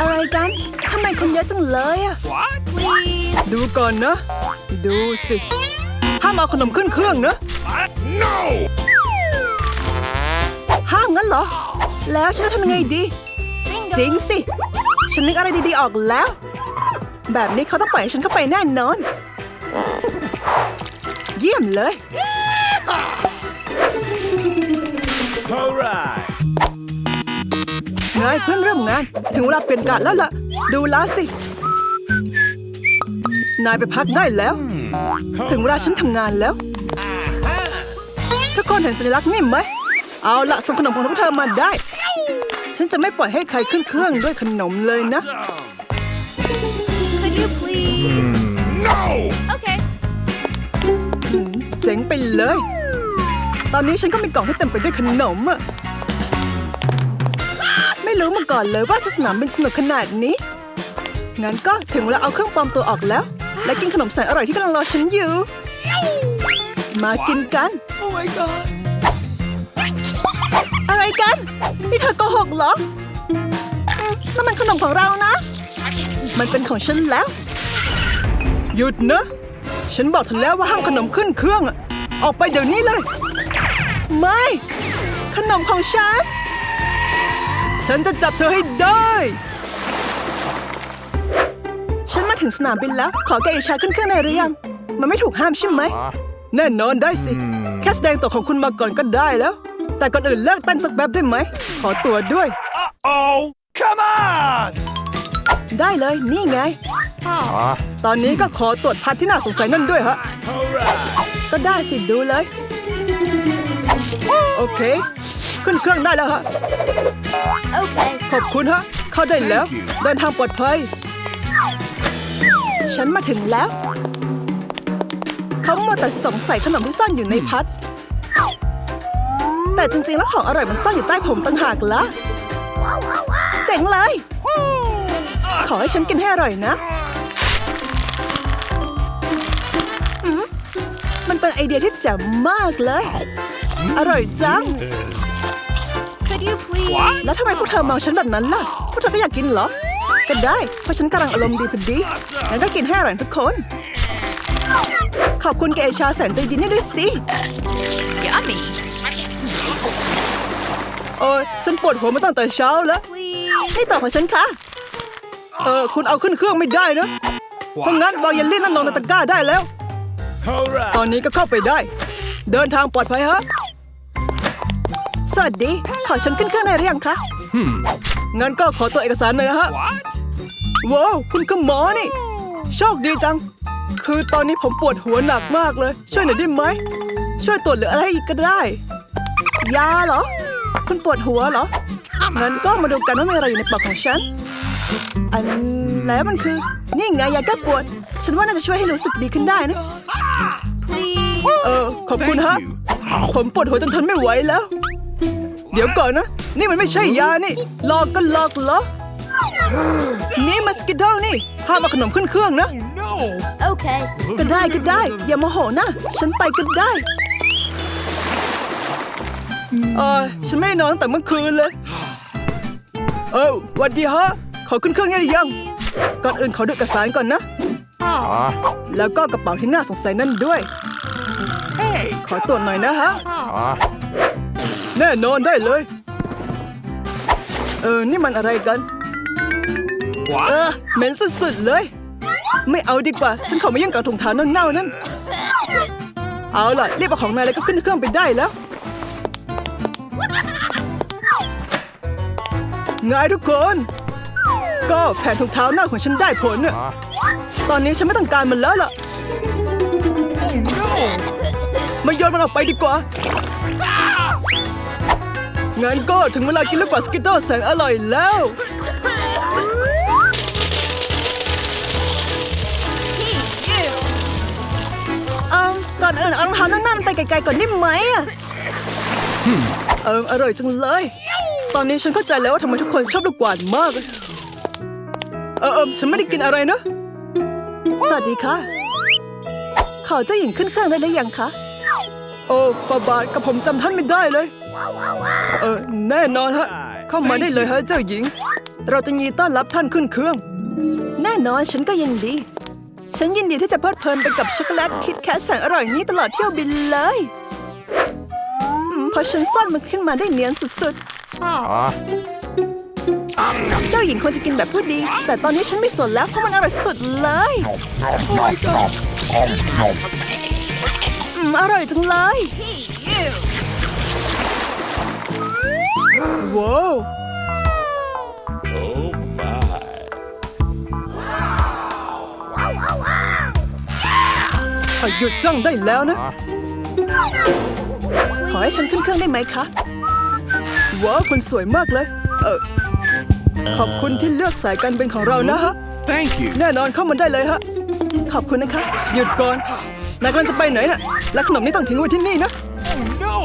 อะไรกันทำไมคนเยอะจังเลยอะ Please. ดูก่อนนะ ดูสิ ห้ามเอาขนมขึ้นเครื่องนะ No! ห้ามงั้นเหรอ แล้วฉันจะทำยังไงดี Bingo. จริงสิ ฉันนึกอะไรดีๆออกแล้ว แบบนี้เขาต้องปล่อยให้ฉันเข้าไปแน่นอน เยี่ยมเลย Alright! นายเพิ่งเริ่มงาน ถึงเวลาเปลี่ยนกะแล้วล่ะ ดูแล้วสิ นายไปพักได้แล้ว ถึงเวลาฉันทำงานแล้วทุกคนเห็นสัญลักษณ์นี่ไหม เอาละส่งขนมของพวกเธอมาได้ ฉันจะไม่ปล่อยให้ใครขึ้นเครื่องด้วยขนมเลยนะ Could you please? No! Okay. เจ๋งไปเลย ตอนนี้ฉันก็มีกล่องที่เต็มไปด้วยขนมอะไม่ รู้มาก่อนเลยว่าสนามบินสนุกขนาดนี้ งั้นก็ถึงเวลาเอาเครื่องปลอมตัวออกแล้ว และกินขนมแสนอร่อยที่กำลังรอฉันอยู่ มากินกัน Oh my god. อะไรกัน นี่เธอโกหกเหรออืมนั่นมันขนมของเรานะ มันเป็นของฉันแล้ว หยุดนะ ฉันบอกเธอแล้วว่าห้ามขนมขึ้นเครื่องอะออกไปเดี๋ยวนี้เลย ไม่ ขนมของฉัน ฉันจะจับเธอให้ได้ ฉันมาถึงสนามบินแล้ว ขอแกอิชาขึ้นเครื่องได้หรือยัง มันไม่ถูกห้ามใช่ไหม แน่นอนได้สิ แค่แสดงตัวของคุณมาก่อนก็ได้แล้ว แต่ก่อนอื่นเลิกเต้นสักแป๊บได้ไหม ขอตัวด้วย Oh! Come on! ได้เลยนี่ไง ตอนนี้ก็ขอตรวจพัดที่น่าสงสัยนั่นด้วยฮะ Alright! ก็ได้สิดูเลย โอเค ขึ้นเครื่องได้แล้วฮะ Okay. ข อบคุณฮะ เข้าได้แล้ว เดินทางปลอดภัย ฉันมาถึงแล้ว เขามัวแต่สงสัยขนมที่ซ่อนอยู่ในพัด แต่จริงๆ แล้วของอร่อยมันซ่อนอยู่ใต้ผมต่างหากละเจ๋งเลย ขอให้ฉันกินให้อร่อยนะอืมมันเป็นไอเดียที่แจ๋มมากเลย อร่อยจัง Could you please? แล้วทำไมพวกเธอมองฉันแบบนั้นล่ะ พวกเธอก็อยากกินเหรอ ก็ได้ เพราะฉันกำลังอารมณ์ดีพอดีงั้นก็กินให้อร่อยทุกคน ขอบคุณแกเอชาแสนใจดีนี่ด้วยสิ Yummy. โอ้ยฉันปวดหัวมาตั้งแต่เช้าแล้ว Please. นี่ต่อของฉันค่ะ เออ คุณเอาขึ้นเครื่องไม่ได้นะเพราะงั้นวางเยลลี่นั่นลงในตะกร้าได้แล้ว Alright! ตอนนี้ก็เข้าไปได้ เดินทางปลอดภัยฮะ สวัสดี ขอฉันขึ้นเครื่องได้หรือยังคะงั้นก็ขอตัวเอกสารหน่อยนะฮะ What? ว้าว คุณคือหมอนี่ โชคดีจัง คือตอนนี้ผมปวดหัวหนักมากเลย ช่วยหน่อยได้ไหม ช่วยตรวจหรืออะไรอีกก็ได้ ยาเหรอ คุณปวดหัวเหรอ งั้นก็มาดูกันว่ามีอะไรอยู่ในปากของฉัน อันแล้วมันคือ นี่ไงยาแก้ปวด ฉันว่าน่าจะช่วยให้รู้สึกดีขึ้นได้นะ Please. เออ ขอบคุณ Thank ฮะ you. ผมปวดหัวจนทนไม่ไหวแล้ว เดี๋ยวก่อนนะ นี่มันไม่ใช่ยานี่หลอกก็หลอกเหรอ นี่มาสกิดอลนี่ ห้ามเอาขนมขึ้นเครื่องนะ No! Okay. ก็ได้ก็ได้ อย่าโมโหนะ ฉันไปก็ได้ เออฉันไม่ได้นอนตั้งแต่เมื่อคืนเลย เออหวัดดีฮะ ขอขึ้นเครื่องได้หรือยัง ก่อนอื่นขอดูเอกสารก่อนนะ แล้วก็กระเป๋าที่น่าสงสัยนั่นด้วย Hey! ขอตรวจหน่อยนะฮะ แน่นอนได้เลย เออ นี่มันอะไรกันเออเหม็นสุดๆเลย ไม่เอาดีกว่า ฉันขอไม่ยุ่งกับถุงเท้าเน่าๆนั่น เอาล่ะรีบเอาของนายแล้วก็ขึ้นเครื่องไปได้แล้วไงทุกคน ก็แผ่นถุงเท้าเน่าของฉันได้ผลน่ะตอนนี้ฉันไม่ต้องการมันแล้วล่ะมาโยนมันออกไปดีกว่า งั้นก็ถึงเวลากินลูกกวาดสกิตเตอร์แสนอร่อยแล้ว เออก่อนอื่นเอารองเท้านั่นๆไปไกลๆก่อนได้ไหมอะเอออร่อยจังเลย ตอนนี้ฉันเข้าใจแล้วว่าทำไมทุกคนชอบลูกกวาดมาก เออเออฉันไม่ได้กินอะไรนะ สวัสดีค่ะ ขอเจ้าหญิงขึ้นเครื่องได้หรือยังคะ โอ้ปาบาทกับผมจำท่านไม่ได้เลย เออแน่นอนฮะ เข้ามาได้เลยฮะเจ้าหญิง เราจะยินดีต้อนรับท่านขึ้นเครื่อง แน่นอนฉันก็ยินดี ฉันยินดีที่จะเพลิดเพลินไปกับช็อกโกแลตคิดแคทแสนอร่อยนี้ตลอดเที่ยวบินเลยอืมพอฉันซ่อนมันขึ้นมาได้เนียนสุดๆ เจ้าหญิงควรจะกินแบบผู้ดี แต่ตอนนี้ฉันไม่สนแล้วเพราะมันอร่อยสุดเลยอืมอร่อยจังเลย ว้าว Oh my. อะหยุดจ้องได้แล้วนะ ขอให้ฉันขึ้นเครื่องได้ไหมคะ ว้าวคุณสวยมากเลย เออ ขอบคุณที่เลือกสายการบินของเรานะฮะ Thank you. แน่นอนเข้ามาได้เลยฮะ ขอบคุณนะคะ หยุดก่อน นายกำลังจะไปไหนน่ะ และขนมนี้ต้องทิ้งไว้ที่นี่นะ No.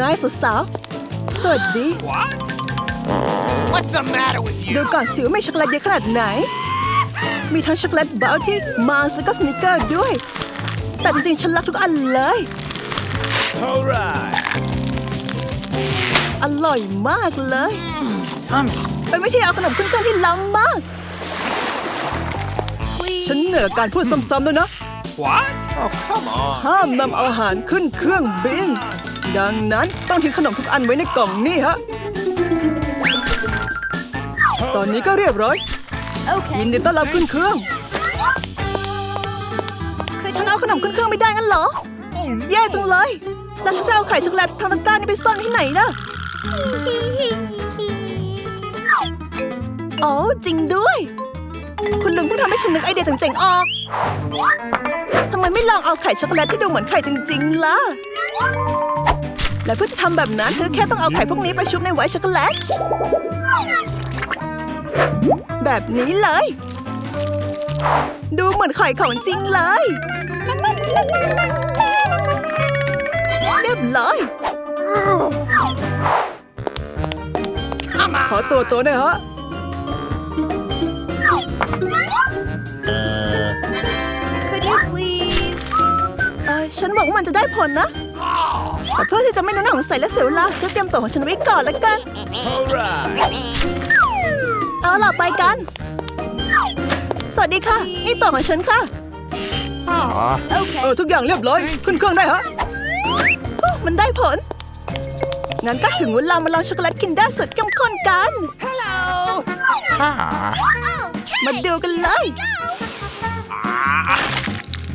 ง่ายสุดสาวๆสวัสดี What? What's the matter with ดูก่อนสิว่ามีช็อกโกแลตเยอะขนาดไหน มีทั้งช็อกโกแลตบราวที่มาสแล้วก็สนิกเกอร์ด้วย แต่จริงๆ ฉันรักทุกอันเลย All right. อร่อยมากเลยเป็นวิธีเอาขนมขึ้นเครื่องที่ล้ำมาก ฉันเหนื่อยกับการพูดซ้ำๆแล้วนะ What? Oh, come on. ห้ามนำอาหารขึ้นเครื่องบิน ดังนั้นต้องทิ้งขนมทุกอันไว้ในกล่องนี่ฮะ ตอนนี้ก็เรียบร้อย ยิน Okay. ดีต้อนรับขึ้นเครื่อง คือฉันเอาขนมขึ้นเครื่องไม่ได้งั้นเหรอ แย่จังเลย แล้วฉันจะเอาไข่ช็อกโกแลตทางตะกร้านี่ไปซ่อนที่ไหนนะอ๋อจริงด้วย คุณลุงเพิ่งทำให้ฉันนึกไอเดียเจ๋งๆออก ทำไมไม่ลองเอาไข่ช็อกโกแลตที่ดูเหมือนไข่จริงๆล่ะ และเพื่อจะทำแบบนั้นเธอแค่ต้องเอาไข่พวกนี้ไปชุบในไวท์ช็อกโกแลต แบบนี้เลย ดูเหมือนไข่ของจริงเลย เรียบร้อยขอตัวตัวหน่อยฮะ Could you please? เอ้ยฉันบอกว่ามันจะได้ผลนะ แต่เพื่อที่จะไม่โดนหน้าของใส่และเสียเวลาฉันเตรียมตัวของฉันไว้ก่อนแล้วกัน All right. เอาล่ะไปกัน สวัสดีค่ะ นี่ตัวของฉันค่ะ Okay. เออทุกอย่างเรียบร้อย ขึ้นเครื่องได้ฮะ โอ้มันได้ผล งั้นก็ถึงเวลามาลองช็อกโกแลตคินเดอร์สุดเข้มข้นกัน มาดูกันเลย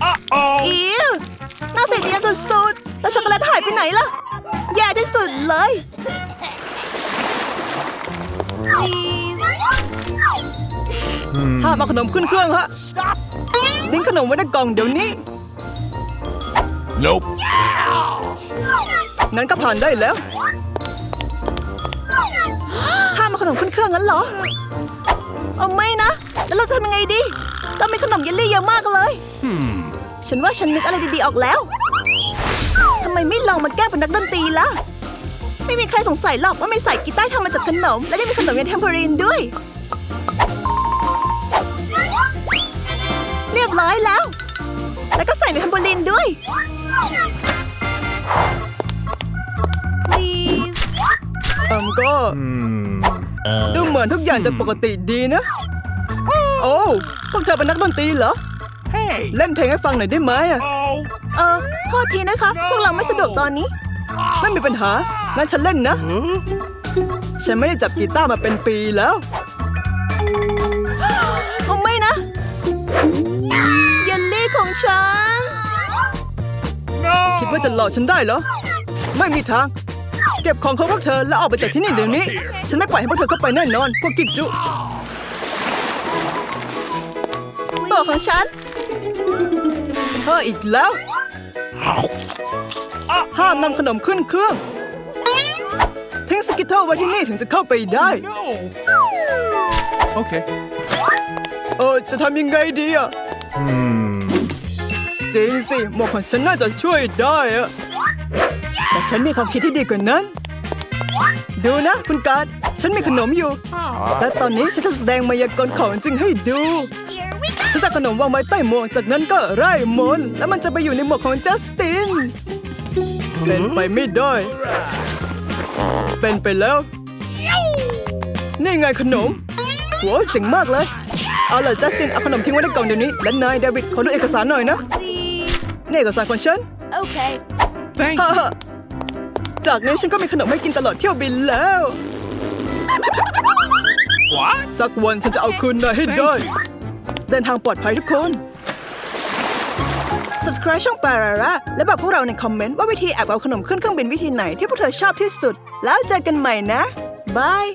Uh-oh. อิวน่าเสียใจสุดๆ แล้วช็อกโกแลตหายไปไหนล่ะ แย่ที่สุดเลย Please. ห้ามเอาขนมขึ้นเครื่องฮะทิ้งขนมไว้ในกล่องเดี๋ยวนี้ Nope. นั้นก็ผ่านได้แล้ว ห้ามเอาขนมขึ้นเครื่องงั้นเหรอ เอาไม่นะ แล้วเราจะทำยังไงดี เรามีขนมเยลลี่เยอะมากเลย Hmm. ฉันว่าฉันนึกอะไรดีๆออกแล้วทำ ไมไม่ลองมาแก้เป็นนักดนตรีล่ะ ไม่มีใครสงสัยหรอกว่าไม่ใส่กีตาร์ทำมาจากขนม และยังมีขนมยันเทมเพอรีนด้วย เรียบร้อยแล้ว แล้วก็ใส่ในเทมเพอรีนด้วย Please. เอิมก็ดูเหมือนทุกอย่างจะปกติดีนะ โอ้พวกเธอเป็นนักดนตรีเหรอ Hey. เล่นเพลงให้ฟังหน่อยได้ไหมอะ Oh. เออ โทษทีนะคะ พวกเราไม่สะดวกตอนนี้ ไม่มีปัญหา งั้นฉันเล่นนะ Huh? ฉันไม่ได้จับกีตาร์มาเป็นปีแล้วโอ้ไม่นะ เยลลี่ของฉัน No. คิดว่าจะหลอกฉันได้เหรอ ไม่มีทาง เก็บของของพวกเธอแล้วออกไปจากที่นี่เดี๋ยวนี้ ฉันไม่ปล่อยให้พวกเธอเข้าไปแน่นอน พวกกิจจุตัวของฉันเธออีกแล้ว ห้ามนำขนมขึ้นเครื่อง ทิ้งสกิทเทิลไว้ที่นี่ถึงจะเข้าไปได้ No. Okay. เออ จะทำยังไงดีอะ Hmm. จริงสิ หมวกของฉันน่าจะช่วยได้อะแต่ฉันมีความคิดที่ดีกว่านั้น ดูนะคุณการดฉันมีขนมอยู่ และตอนนี้ฉันจะแสดงมายากลของจริงให้ดู Here we go. ฉันจะขนมวางไว้ใต้หมวกจากนั้นก็ไร่มนต์แล้วมันจะไปอยู่ในหมวกของจัสติน เป็นไปไม่ได้ เป็นไปแล้ว นี่ไงขนมโว้เจ๋งมากเลย เอาล่ะจัสตินเอาขนมทิ้งไว้ในกล่องเดี๋ยวนี้ และนายเดวิดขอดูเอกสารหน่อยนะ Please. นี่เอกสารของฉัน Okay. Thank ฮ่า you. ฮ่าจากนี้ฉันก็มีขนมให้กินตลอดเที่ยวบินแล้ว What? สักวันฉันจะเอาคืนนายให้ได้ เดินทางปลอดภัยทุกคน subscribe ช่องปาราระและบอกพวกเราในคอมเมนต์ว่าวิธีแอบเอาขนมขึ้นเครื่องบินวิธีไหนที่พวกเธอชอบที่สุด แล้วเจอกันใหม่นะ บาย